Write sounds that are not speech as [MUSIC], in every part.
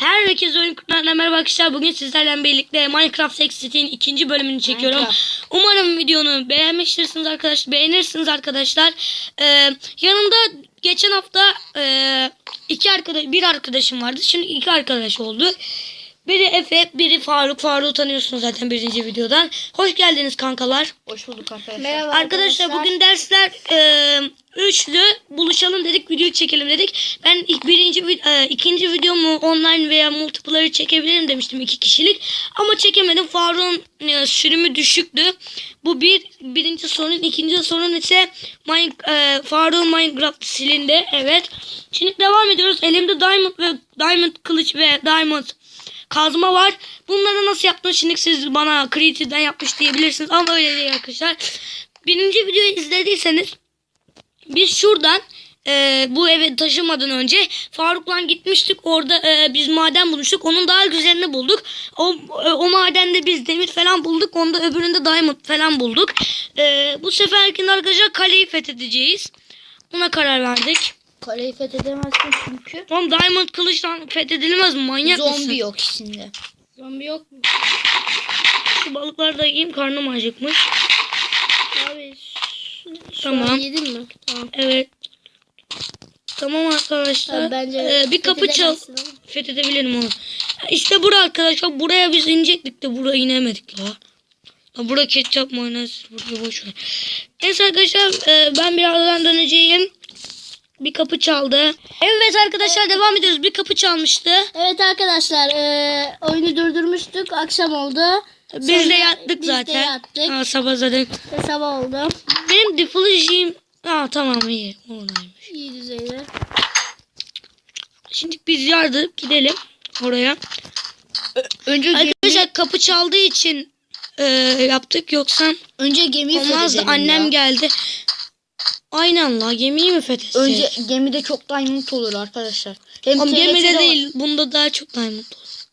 Herkese oyun kurtlarına merhaba arkadaşlar. Bugün sizlerle birlikte Minecraft Sex City'nin ikinci bölümünü çekiyorum. Minecraft. Umarım videonu beğenmiştirsiniz arkadaşlar. Beğenirsiniz arkadaşlar. Ee, yanımda geçen hafta e, iki arkadaş, bir arkadaşım vardı. Şimdi iki arkadaş oldu. Biri Efe, biri Faruk. Faruk'u tanıyorsunuz zaten birinci videodan. Hoş geldiniz kankalar. Hoş bulduk arkadaşlar. Merhaba Arkadaşlar bugün dersler e, üçlü buluşalım dedik video çekelim dedik. Ben ilk birinci e, ikinci videomu online veya multiplayer'ı çekebilirim demiştim iki kişilik. Ama çekemedim. Faruk'un e, sürümü düşüktü. Bu bir birinci sorun. ikinci sorun ise Mine, e, Faruk'un Minecraft silindi. Evet. Şimdi devam ediyoruz. Elimde diamond ve diamond kılıç ve diamond kazma var. Bunları nasıl yaptın şimdi siz bana Creative'den yapmış diyebilirsiniz ama öyle değil arkadaşlar. Birinci videoyu izlediyseniz biz şuradan e, bu eve taşımadan önce Faruk'la gitmiştik. Orada e, biz maden bulmuştuk. Onun daha güzelini bulduk. O, e, o madende biz demir falan bulduk. Onda öbüründe diamond falan bulduk. E, bu seferkinde arkadaşlar kaleyi fethedeceğiz. Buna karar verdik. Kaleyi fethedemezsin çünkü Oğlum diamond kılıçla fethedilmez mi? Manyak mısın? zombi yok içinde. Zombi yok mu? Şu balıkları da yiyeyim karnım acıkmış. Abi şu Tamam. an yedin mi? Tamam. Evet. Tamam arkadaşlar. Bence Ee, bir kapı çal. Fethedebilirim onu. İşte bura arkadaşlar. Buraya biz inecektik de buraya inemedik la. La bura ketçap mayonez. Buraya boş ver. Neyse arkadaşlar e, ben birazdan döneceğim. Bir kapı çaldı. Evet arkadaşlar devam ediyoruz. Bir kapı çalmıştı. Evet arkadaşlar eee, oyunu durdurmuştuk. Akşam oldu. Biz Sonra de yattık biz de zaten. yattık. Ha, sabah zaten. Ve sabah oldu. Benim defolijiğim. Ha tamam iyi. Oradaymış. İyi düzeyde. Şimdi biz yardık gidelim oraya. Önce gemi, Arkadaşlar kapı çaldığı için e, yaptık yoksa önce gemiyi olmazdı. Annem ya. geldi. Aynen la gemiyi mi fethetsek? Önce gemide çok diamond olur arkadaşlar. Hem Ama TRT de gemide var. değil. Bunda daha çok diamond olur.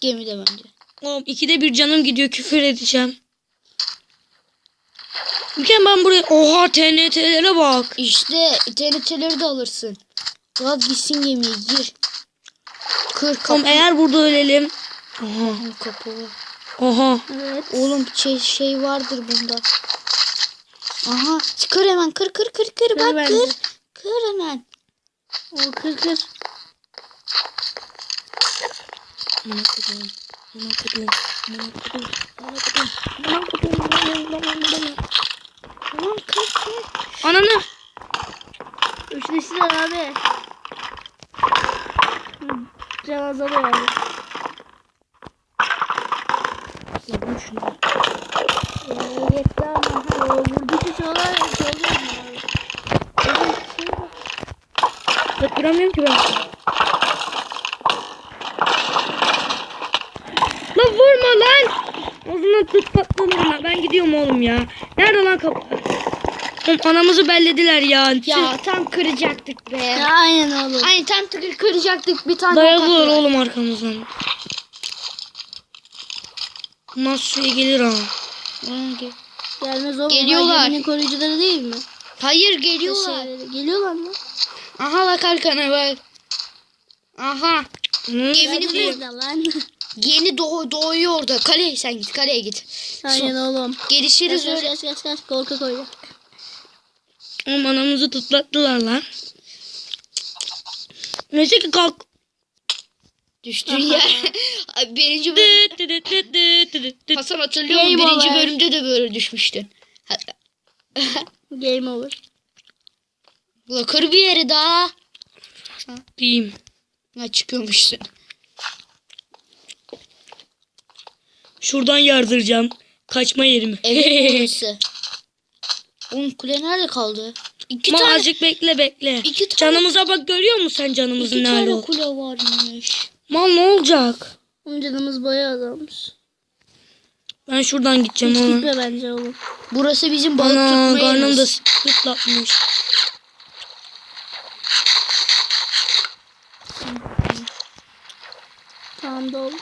Gemide bence. Oğlum ikide bir canım gidiyor küfür edeceğim. Mükemmel ben buraya... Oha TNT'lere bak. İşte TNT'leri de alırsın. Ya gitsin gemiye gir. Kır kapı. Oğlum eğer burada ölelim. Oha. kapı var. Oha. Evet. Oğlum şey, şey vardır bunda. Aha kır hemen kır kır kır kır bak bence. kır. Kır hemen. O kır kır. Aman kodum. Aman kodum. Aman kodum. Aman kodum. Aman kodum. Aman kodum. Tamam kır kır. Ananı. Üçleştiler abi. Hı, Can azalıyor abi. Yapın şunu. Ee, yetti ama. Ha, o vurdukça çoğalar çoğalıyor mu abi? Oğlum, şey bak. Bak duramıyorum ki ben. Lan vurma lan. Ağzından tut patlanır lan. Ben gidiyorum oğlum ya. Nerede lan kapı? Oğlum anamızı bellediler ya. Ya tam kıracaktık be. Ya, aynen oğlum. Ay tam kır- kıracaktık bir tane. Attılar. oğlum arkamızdan. Nasıl suya gelir ha? Hangi? Gelmez oğlum. Geliyorlar. Geminin koruyucuları değil mi? Hayır geliyorlar. Geliyorlar mı? Aha bak arkana bak. Aha. Hı? Gemini bul. [LAUGHS] Yeni doğ doğuyor orada. Kaleye sen git. Kaleye git. Aynen oğlum. Gelişiriz Kaç öyle. kaç kaç kaç korku koyuyor. Oğlum anamızı tutlattılar lan. Neyse ki kalk. Düştüğün yer. Birinci bölüm. Hasan hatırlıyor musun? Game Birinci over. bölümde de böyle düşmüştün. Game over. Ula kır bir yere daha. Diyeyim. Ha çıkıyormuşsun. Şuradan yardıracağım. Kaçma yerimi. Evet [LAUGHS] burası. Oğlum kule nerede kaldı? İki Ama tane. azıcık bekle bekle. İki tane. Canımıza bak görüyor musun sen canımızın iki ne hali tane kule varmış. Mal ne olacak? Oğlum canımız bayağı azalmış. Ben şuradan gideceğim Hiç gitme bence oğlum. Burası bizim balık Ana tutma karnım da sıtlatmış. Tamam da oğlum.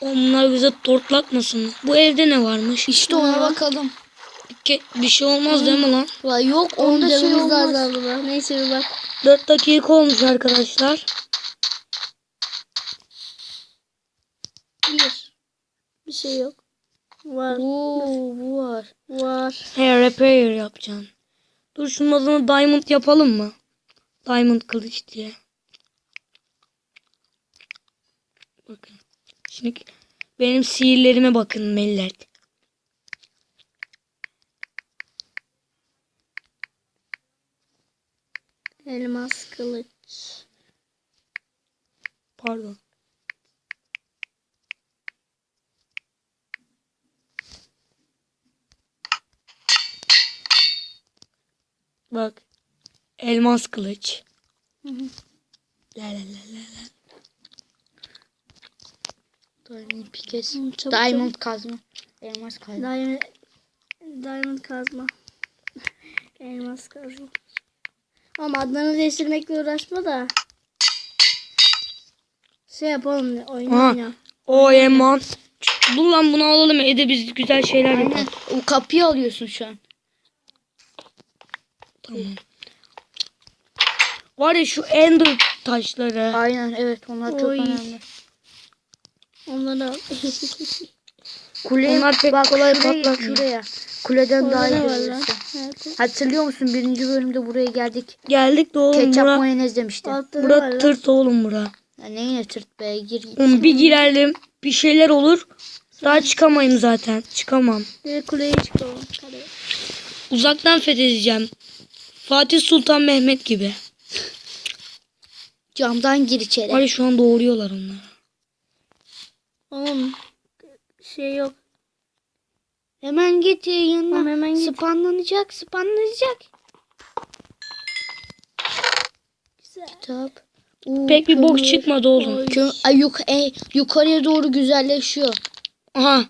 Onlar bize tortlatmasın. Bu evde ne varmış? İşte ona bakalım. Ke- bir şey olmaz değil mi lan? La yok onda şey canımız da olmaz. azaldı bak. Neyse bir bak. 4 dakika olmuş arkadaşlar. Bir. Bir şey yok. Var. Oo bu var. Var. He repair yapacaksın. Dur şunun adını diamond yapalım mı? Diamond kılıç diye. Bakın. Şimdi benim sihirlerime bakın millet. Elmas kılıç. Pardon. Bak. Elmas kılıç. Hı hı. La la la la la. Diamond pikes. Hı, çabuk, Diamond kazma. Elmas kazma. Diamond, diamond kazma. Elmas kazma. Ama adlarını değiştirmekle uğraşma da. Şey yapalım oynayalım. O eman. Dur lan bunu alalım. Evde biz güzel şeyler yapalım. O kapıyı alıyorsun şu an. Tamam. Var ya şu ender taşları. Aynen evet onlar çok Oy. önemli. Onları al. [LAUGHS] Kuleye Onlar pek bak kolay şuraya, patlatmıyor. şuraya. Kuleden daha iyi görürsün. Nerede? Hatırlıyor musun birinci bölümde buraya geldik. Geldik de oğlum Ketçap bura, mayonez demişti. Altta ne var bura lan? tırt oğlum bura. Ya neyine tırt be gir. Oğlum bir girelim bir şeyler olur. Daha çıkamayım zaten. Çıkamam. Bir kuleye çıkalım. Uzaktan fethedeceğim. Fatih Sultan Mehmet gibi. Camdan gir içeri. Var ya şu an doğuruyorlar onları. Oğlum şey yok. Hemen git ya yanına. Tamam, hemen git. Spanlanacak spanlanacak. Güzel. Kitap. Oo, Pek bir bok çıkmadı oğlum. Ay, yuk e, yukarıya doğru güzelleşiyor. Aha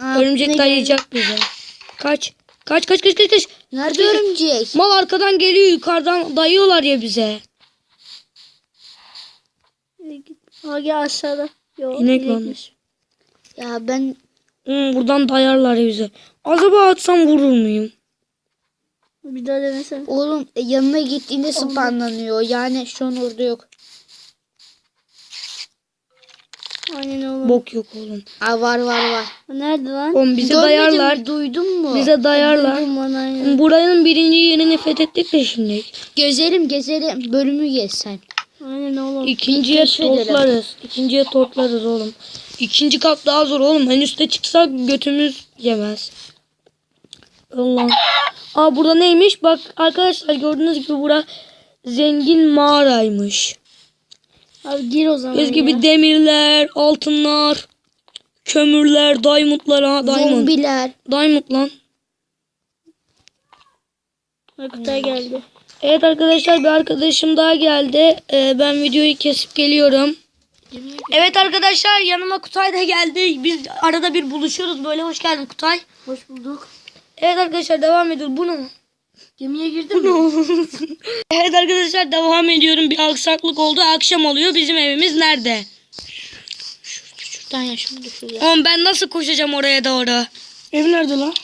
Aa, örümcek dayayacak bize. Kaç. Kaç kaç kaç kaç kaç. Nerede örümcek? Mal arkadan geliyor yukarıdan dayıyorlar ya bize. Ha gel aşağıda. Yok. İnek inekmiş. Ya ben Hmm, buradan dayarlar ya bize. Acaba atsam vurur muyum? Bir daha denesene. oğlum e, yanına gittiğinde spanlanıyor. Yani şu an orada yok. Aynen oğlum. Bok yok oğlum. Aa, var var var. Nerede lan? Oğlum bize Görmedin dayarlar. mi? Duydun mu? Bize dayarlar. Duydum bana aynen. Buranın birinci yerini fethettik de şimdi. Gezelim gezelim. Bölümü gezsen. Aynen oğlum. İkinciye keşfedelim. tortlarız. İkinciye tortlarız oğlum. İkinci kat daha zor oğlum. En üste çıksak götümüz yemez. Allah. Aa burada neymiş? Bak arkadaşlar gördüğünüz gibi bura zengin mağaraymış. Abi gir o zaman ya. gibi demirler, altınlar, kömürler, diamondlar. Ha diamond. Zombiler. Diamond lan. Kutay geldi. Evet arkadaşlar bir arkadaşım daha geldi. Ee, ben videoyu kesip geliyorum. Evet arkadaşlar yanıma Kutay da geldi. Biz arada bir buluşuyoruz böyle. Hoş geldin Kutay. Hoş bulduk. Evet arkadaşlar devam ediyoruz. Bu ne? Gemiye girdin [LAUGHS] mi? evet arkadaşlar devam ediyorum. Bir aksaklık oldu. Akşam oluyor. Bizim evimiz nerede? Şuradan yaşımı düşürüyor. Oğlum ben nasıl koşacağım oraya doğru? Ev nerede lan?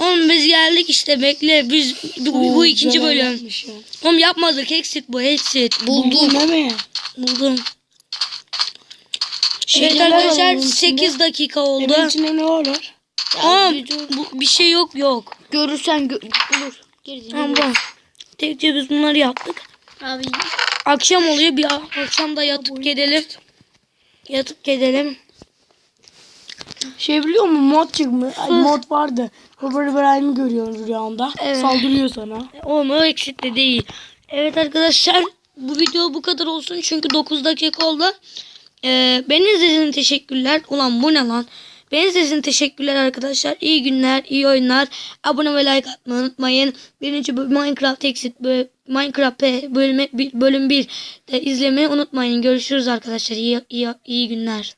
Oğlum biz geldik işte bekle. Biz bu, bu ikinci bölüm. Oğlum yapmadık. Exit bu. Exit. Buldum. Mi? Buldum. Şeyler arkadaşlar onun içinde. 8 dakika oldu. Evin içinde ne var? Oğlum bu, bir şey yok yok. Görürsen gö bulur. Tamam. Tekçe biz bunları yaptık. Abi Akşam oluyor bir akşam da yatıp gidelim. Yatıp gidelim. Şey biliyor musun? Mod çıkmış. Ay, mod vardı. Robert İbrahim'i görüyorsun rüyanda. Evet. Saldırıyor sana. Oğlum o eksit de değil. Evet arkadaşlar bu video bu kadar olsun çünkü 9 dakika oldu. Ee, beni izlediğiniz teşekkürler. Ulan bu ne lan? Beni için teşekkürler arkadaşlar. İyi günler, iyi oyunlar. Abone ve like atmayı unutmayın. Birinci Minecraft Exit Minecraft bölüm, bölüm 1 de izlemeyi unutmayın. Görüşürüz arkadaşlar. İyi, iyi, iyi günler.